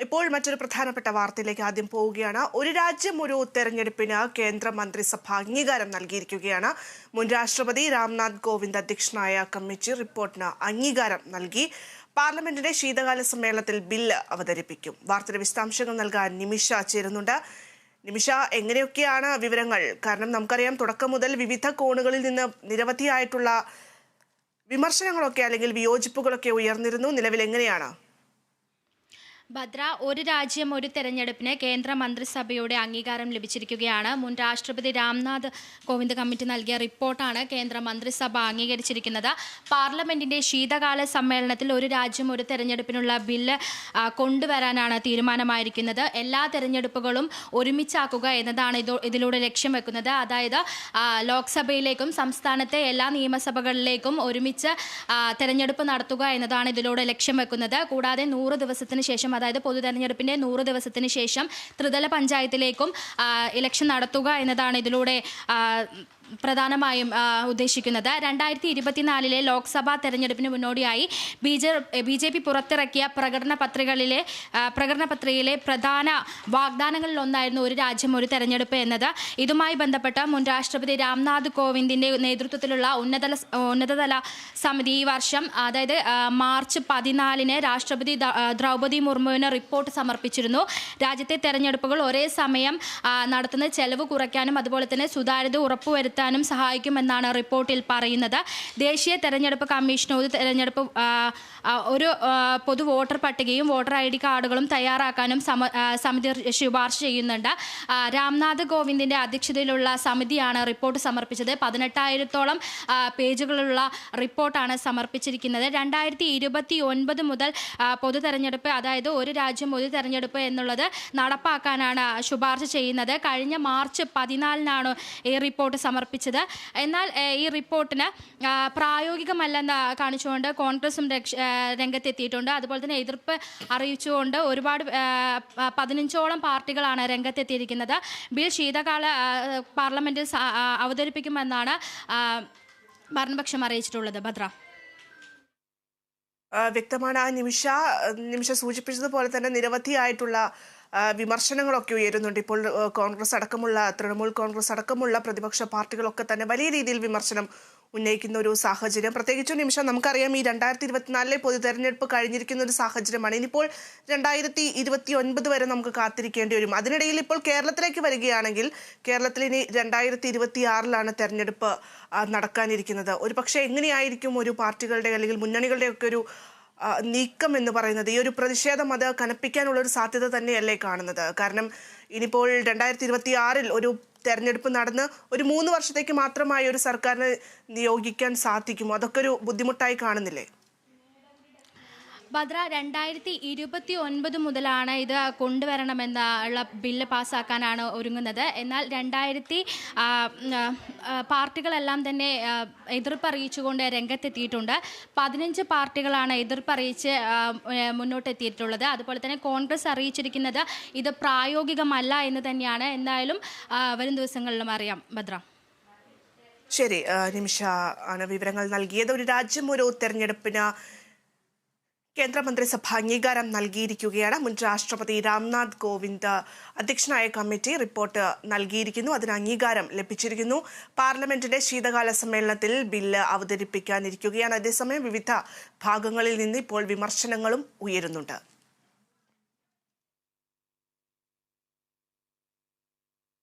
ഇപ്പോൾ മറ്റൊരു പ്രധാനപ്പെട്ട വാർത്തയിലേക്ക് ആദ്യം പോവുകയാണ്. ഒരു രാജ്യം ഒരു തെരഞ്ഞെടുപ്പിന് കേന്ദ്ര മന്ത്രിസഭ അംഗീകാരം നൽകിയിരിക്കുകയാണ്. മുൻ രാഷ്ട്രപതി രാംനാഥ് കോവിന്ദ് അധ്യക്ഷനായ കമ്മിറ്റി റിപ്പോർട്ടിന് അംഗീകാരം നൽകി. പാർലമെന്റിന്റെ ശീതകാല സമ്മേളനത്തിൽ ബില്ല് അവതരിപ്പിക്കും. വാർത്തയുടെ വിശദാംശങ്ങൾ നൽകാൻ നിമിഷ ചേരുന്നുണ്ട്. നിമിഷ എങ്ങനെയൊക്കെയാണ് വിവരങ്ങൾ? കാരണം നമുക്കറിയാം തുടക്കം മുതൽ വിവിധ കോണുകളിൽ നിന്ന് നിരവധിയായിട്ടുള്ള വിമർശനങ്ങളൊക്കെ അല്ലെങ്കിൽ വിയോജിപ്പുകളൊക്കെ ഉയർന്നിരുന്നു. നിലവിൽ എങ്ങനെയാണ്? ഭദ്ര ഒരു രാജ്യം ഒരു തെരഞ്ഞെടുപ്പിന് കേന്ദ്ര മന്ത്രിസഭയുടെ അംഗീകാരം ലഭിച്ചിരിക്കുകയാണ്. മുൻ രാഷ്ട്രപതി രാംനാഥ് കോവിന്ദ് കമ്മിറ്റി നൽകിയ റിപ്പോർട്ടാണ് കേന്ദ്ര മന്ത്രിസഭ അംഗീകരിച്ചിരിക്കുന്നത്. പാർലമെന്റിന്റെ ശീതകാല സമ്മേളനത്തിൽ ഒരു രാജ്യം ഒരു തെരഞ്ഞെടുപ്പിനുള്ള ബില്ല് കൊണ്ടുവരാനാണ് തീരുമാനമായിരിക്കുന്നത്. എല്ലാ തെരഞ്ഞെടുപ്പുകളും ഒരുമിച്ചാക്കുക എന്നതാണ് ഇതോ ഇതിലൂടെ ലക്ഷ്യം വെക്കുന്നത്. അതായത് ലോക്സഭയിലേക്കും സംസ്ഥാനത്തെ എല്ലാ നിയമസഭകളിലേക്കും ഒരുമിച്ച് തെരഞ്ഞെടുപ്പ് നടത്തുക എന്നതാണ് ഇതിലൂടെ ലക്ഷ്യം വെക്കുന്നത്. കൂടാതെ നൂറ് ദിവസത്തിന് ശേഷം അതായത് പൊതു തെരഞ്ഞെടുപ്പിന്റെ നൂറ് ദിവസത്തിന് ശേഷം ത്രിതല പഞ്ചായത്തിലേക്കും ഇലക്ഷൻ നടത്തുക എന്നതാണ് ഇതിലൂടെ പ്രധാനമായും ഉദ്ദേശിക്കുന്നത്. രണ്ടായിരത്തി ഇരുപത്തിനാലിലെ ലോക്സഭാ തെരഞ്ഞെടുപ്പിന് മുന്നോടിയായി ബി ജെ പി പുറത്തിറക്കിയ പ്രകടന പത്രികകളിലെ പ്രകടന പത്രികയിലെ പ്രധാന വാഗ്ദാനങ്ങളിൽ ഒന്നായിരുന്നു ഒരു രാജ്യം ഒരു തെരഞ്ഞെടുപ്പ് എന്നത്. ഇതുമായി ബന്ധപ്പെട്ട് മുൻ രാഷ്ട്രപതി രാംനാഥ് കോവിന്ദിന്റെ നേതൃത്വത്തിലുള്ള ഉന്നതല ഉന്നതതല സമിതി ഈ വർഷം അതായത് മാർച്ച് പതിനാലിന് രാഷ്ട്രപതി ദ്ര- ദ്രൗപദി മുർമുവിന് റിപ്പോർട്ട് സമർപ്പിച്ചിരുന്നു. രാജ്യത്തെ തെരഞ്ഞെടുപ്പുകൾ ഒരേ സമയം നടത്തുന്ന ചെലവ് കുറയ്ക്കാനും അതുപോലെ തന്നെ സുതാര്യത ഉറപ്പുവരുത്താനും സഹായിക്കുമെന്നാണ് റിപ്പോർട്ടിൽ പറയുന്നത്. ദേശീയ തെരഞ്ഞെടുപ്പ് കമ്മീഷൻ ഒരു തെരഞ്ഞെടുപ്പ് ഒരു പൊതു വോട്ടർ പട്ടികയും വോട്ടർ ഐ ഡി കാർഡുകളും തയ്യാറാക്കാനും സമ സമിതി ശുപാർശ ചെയ്യുന്നുണ്ട്. രാംനാഥ് കോവിന്ദിന്റെ അധ്യക്ഷതയിലുള്ള സമിതിയാണ് റിപ്പോർട്ട് സമർപ്പിച്ചത്. പതിനെട്ടായിരത്തോളം പേജുകളുള്ള റിപ്പോർട്ടാണ് സമർപ്പിച്ചിരിക്കുന്നത്. രണ്ടായിരത്തി ഇരുപത്തി ഒൻപത് മുതൽ പൊതു തെരഞ്ഞെടുപ്പ് അതായത് ഒരു രാജ്യം ഒരു തെരഞ്ഞെടുപ്പ് എന്നുള്ളത് നടപ്പാക്കാനാണ് ശുപാർശ ചെയ്യുന്നത്. കഴിഞ്ഞ മാർച്ച് പതിനാലിനാണ് ഈ റിപ്പോർട്ട് സമർപ്പിച്ചത് എന്നാൽ ഈ റിപ്പോർട്ടിന് പ്രായോഗികമല്ലെന്ന് കാണിച്ചുകൊണ്ട് കോൺഗ്രസും രംഗത്തെത്തിയിട്ടുണ്ട്. അതുപോലെ തന്നെ എതിർപ്പ് അറിയിച്ചുകൊണ്ട് ഒരുപാട് പതിനഞ്ചോളം പാർട്ടികളാണ് രംഗത്തെത്തിയിരിക്കുന്നത്. ബിൽ ശീതകാല പാർലമെന്റിൽ അവതരിപ്പിക്കുമെന്നാണ് ഭരണപക്ഷം അറിയിച്ചിട്ടുള്ളത്. ഭദ്ര. വ്യക്തമാണ്. ആ നിമിഷ നിമിഷ സൂചിപ്പിച്ചതുപോലെ തന്നെ നിരവധിയായിട്ടുള്ള വിമർശനങ്ങളൊക്കെ ഉയരുന്നുണ്ട്. ഇപ്പോൾ കോൺഗ്രസ് അടക്കമുള്ള തൃണമൂൽ കോൺഗ്രസ് അടക്കമുള്ള പ്രതിപക്ഷ പാർട്ടികളൊക്കെ തന്നെ വലിയ രീതിയിൽ വിമർശനം ഉന്നയിക്കുന്ന ഒരു സാഹചര്യം. പ്രത്യേകിച്ചും നിമിഷം നമുക്കറിയാം ഈ രണ്ടായിരത്തി ഇരുപത്തിനാലിലെ പൊതു തെരഞ്ഞെടുപ്പ് കഴിഞ്ഞിരിക്കുന്ന ഒരു സാഹചര്യമാണ്. ഇനിയിപ്പോൾ രണ്ടായിരത്തി ഇരുപത്തി ഒൻപത് വരെ നമുക്ക് കാത്തിരിക്കേണ്ടി വരും. അതിനിടയിൽ ഇപ്പോൾ കേരളത്തിലേക്ക് വരികയാണെങ്കിൽ കേരളത്തിൽ ഇനി രണ്ടായിരത്തി ഇരുപത്തി ആറിലാണ് തെരഞ്ഞെടുപ്പ് നടക്കാനിരിക്കുന്നത്. ഒരു പക്ഷേ എങ്ങനെയായിരിക്കും ഒരു പാർട്ടികളുടെ അല്ലെങ്കിൽ മുന്നണികളുടെയൊക്കെ ഒരു നീക്കം എന്ന് പറയുന്നത് ഈ ഒരു പ്രതിഷേധം അത് കനപ്പിക്കാനുള്ള ഒരു സാധ്യത തന്നെയല്ലേ കാണുന്നത്? കാരണം ഇനിയിപ്പോൾ രണ്ടായിരത്തി ഇരുപത്തി ആറിൽ ഒരു തെരഞ്ഞെടുപ്പ് നടന്ന് ഒരു മൂന്ന് വർഷത്തേക്ക് മാത്രമായി ഒരു സർക്കാരിനെ നിയോഗിക്കാൻ സാധിക്കുമോ? അതൊക്കെ ഒരു ബുദ്ധിമുട്ടായി കാണുന്നില്ലേ? ഭദ്ര രണ്ടായിരത്തി ഇരുപത്തി ഒൻപത് മുതലാണ് ഇത് കൊണ്ടുവരണമെന്നുള്ള ബില്ല് പാസ്സാക്കാനാണ് ഒരുങ്ങുന്നത്. എന്നാൽ രണ്ടായിരത്തി പാർട്ടികളെല്ലാം തന്നെ എതിർപ്പ് അറിയിച്ചുകൊണ്ട് രംഗത്തെത്തിയിട്ടുണ്ട്. പതിനഞ്ച് പാർട്ടികളാണ് എതിർപ്പ് അറിയിച്ച് മുന്നോട്ടെത്തിയിട്ടുള്ളത്. അതുപോലെ തന്നെ കോൺഗ്രസ് അറിയിച്ചിരിക്കുന്നത് ഇത് പ്രായോഗികമല്ല എന്ന് തന്നെയാണ്. എന്തായാലും വരും ദിവസങ്ങളിലും അറിയാം. ഭദ്ര. ശരി നിമിഷ ആണ് വിവരങ്ങൾ നൽകിയത്. ഒരു രാജ്യം ഒരു തെരഞ്ഞെടുപ്പിന് കേന്ദ്രമന്ത്രിസഭ അംഗീകാരം നൽകിയിരിക്കുകയാണ്. മുൻ രാഷ്ട്രപതി രാംനാഥ് കോവിന്ദ് അധ്യക്ഷനായ കമ്മിറ്റി റിപ്പോർട്ട് നൽകിയിരിക്കുന്നു. അതിന് അംഗീകാരം ലഭിച്ചിരിക്കുന്നു. പാർലമെന്റിന്റെ ശീതകാല സമ്മേളനത്തിൽ ബില്ല് അവതരിപ്പിക്കാനിരിക്കുകയാണ്. അതേസമയം വിവിധ ഭാഗങ്ങളിൽ നിന്ന് ഇപ്പോൾ വിമർശനങ്ങളും ഉയരുന്നുണ്ട്.